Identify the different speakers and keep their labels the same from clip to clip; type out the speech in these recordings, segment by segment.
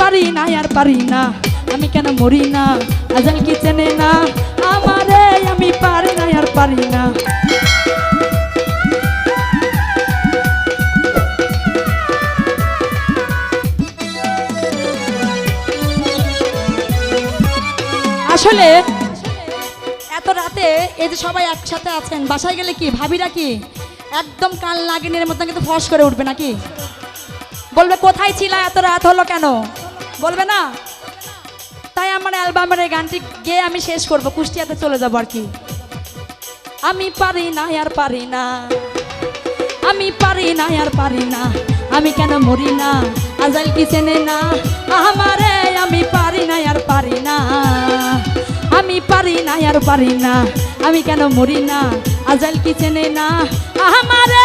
Speaker 1: পারি না, আর পারি না। আমি কেন মরি না? আজাল কি চেনে না? আমারে আমি পারি না, আর পারি না। আসলে এত রাতে এই যে সবাই একসাথে আছেন, বাসায় গেলে কি, ভাবিরা কি, একদম কাল নাগিনের মতন কিন্তু ফস করে উঠবে নাকি? বলবে, কোথায় ছিলা? এত রাত হলো কেন? বলবে, না। তাই আমার অ্যালবামের এই গানটি গেয়ে আমি শেষ করব। কুষ্টিয়াতে চলে যাব আর কি। আমি পারি না, আর পারি না। আমি পারি না, আর পারি না। আমি কেন মরি না? আজাল কি চেনে না? আমারে আমি পারি না, আর পারি না। আমি পারি না, আর পারি না। আমি কেন মরি না? আজাল কি চেনে না? আমারে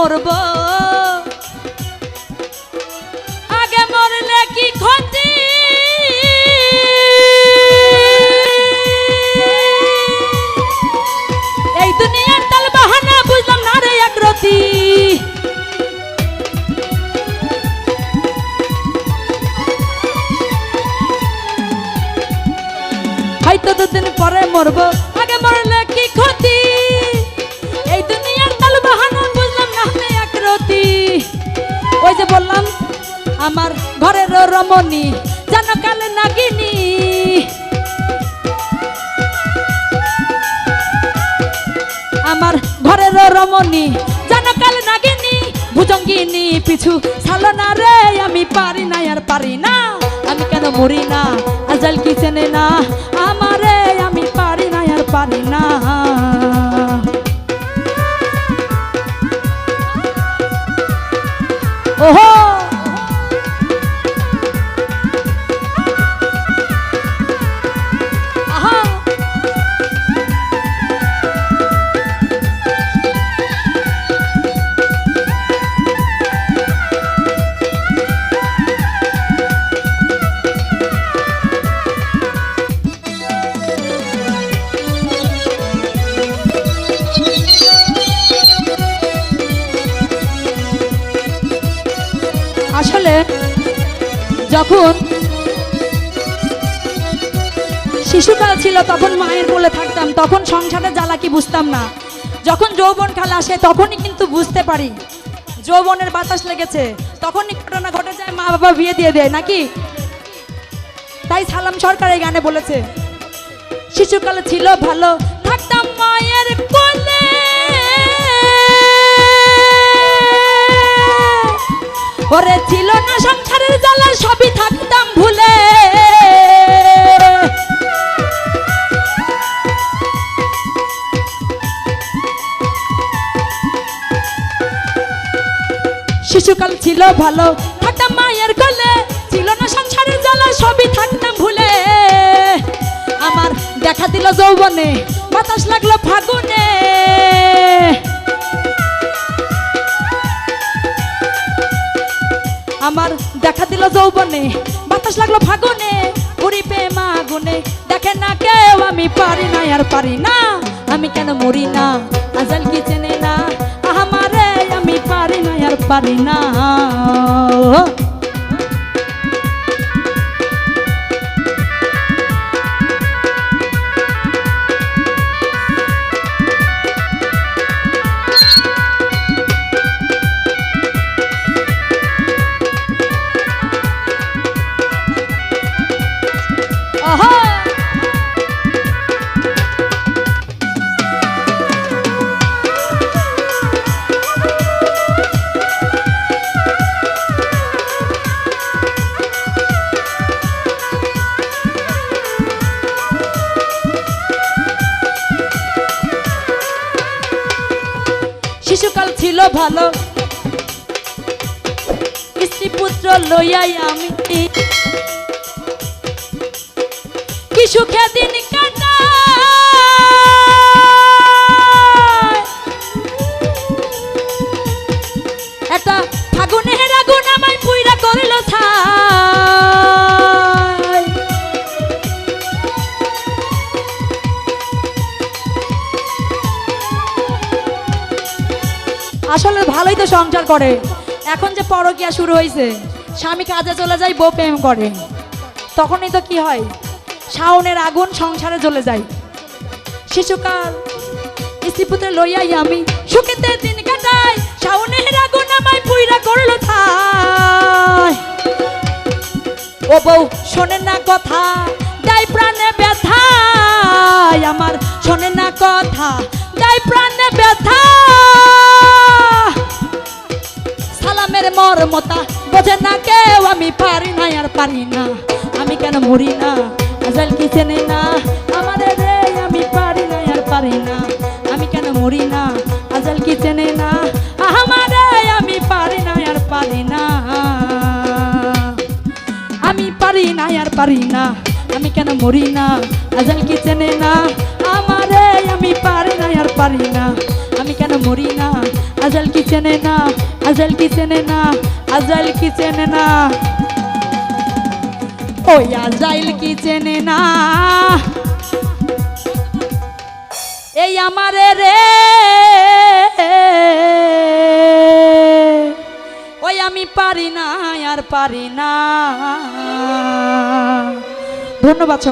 Speaker 1: মরব আগে মরলে কি ক্ষতি? এই দুনিয়ার তাল বাহানা বুঝলাম না রে একরতি হয়তো দুদিন পরে মরব। রমণী জানো কালে নাগিনী। আমার ঘরের রমণী জানো কালে নাগিনী, ভুজঙ্গিনী পিছু ছালো না রে, আমি পারি না আর পারি না। আমি কেন মরি না? আজাল কি চেনে না? আমারে আমি পারি না আর পারি না। আসলে যখন শিশুকাল ছিল, তখন মায়ের বলে থাকতাম, তখন সংসারে জ্বালা কি বুঝতাম না। যখন যৌবন কাল আসে, তখনই কিন্তু বুঝতে পারি। যৌবনের বাতাস লেগেছে, তখনই ঘটনা ঘটে যায় মা বাবা বিয়ে দিয়ে দেয়, নাকি? তাই সালাম সরকার এই গানে বলেছে, শিশুকালে ছিল ভালো, থাকতাম মায়ের শিশুকাল ছিল ভালো। থাকতাম মায়ের কোলে ছিল না সংসারের জ্বালা, সবই থাকতাম ভুলে। আমার দেখা দিল যৌবনে, বাতাস লাগল ফাগুনে। আমার দেখা দিল যৌবনে, বাতাস লাগল ফাগুনে। উড়ি পে মাগুনে দেখে না কেউ আমি পারি না আর পারি না। আমি কেন মরি না? আজাল কি পারি না। ভালো। স্ত্রী পুত্র লইয়াই আমি। কি সুখে আসলে ভালোই তো সংসার করে। এখন যে পরকিয়া শুরু হয়েছে স্বামী কাজে চলে যায়, বউ প্রেম করে। তখনই তো কি হয়? শাওনের আগুন সংসারে জ্বলে যায়। শিশুকাল স্ত্রীপুত্রে লইয়াই আমি সুখেতে দিন কাটাই, শাওনের আগুন আমায় পুইরা করল থাই ও বউ, শোনেন না কথা গাই প্রাণে ব্যথা আমার শোনেন না কথা গাই প্রাণে ব্যথা সালামের মর্মতা। বোঝে না কেউ, আমি পারি না আর পারি না। আমি কেন মরি না? আজাল কি চেনে না? আমারে রে, আমি পারি না আর পারি না। আমি কেন মরি না? আজাল কি চেনে না? আমারে আমি পারি না আর পারি না। আমি পারি না আর পারি না। আমি কেন মরি না? আজাল কি চেনে না? আমারে আমি পারি না আর পারি না। আমি কেন মরি না? আজাল কি চেনে না? আজাল কি চেনে না আজাল কি চেনে না ওই আজাইল কি চেনে না এই আমারে রে ওই আমি পারি না আর পারি না ধন্যবাদ।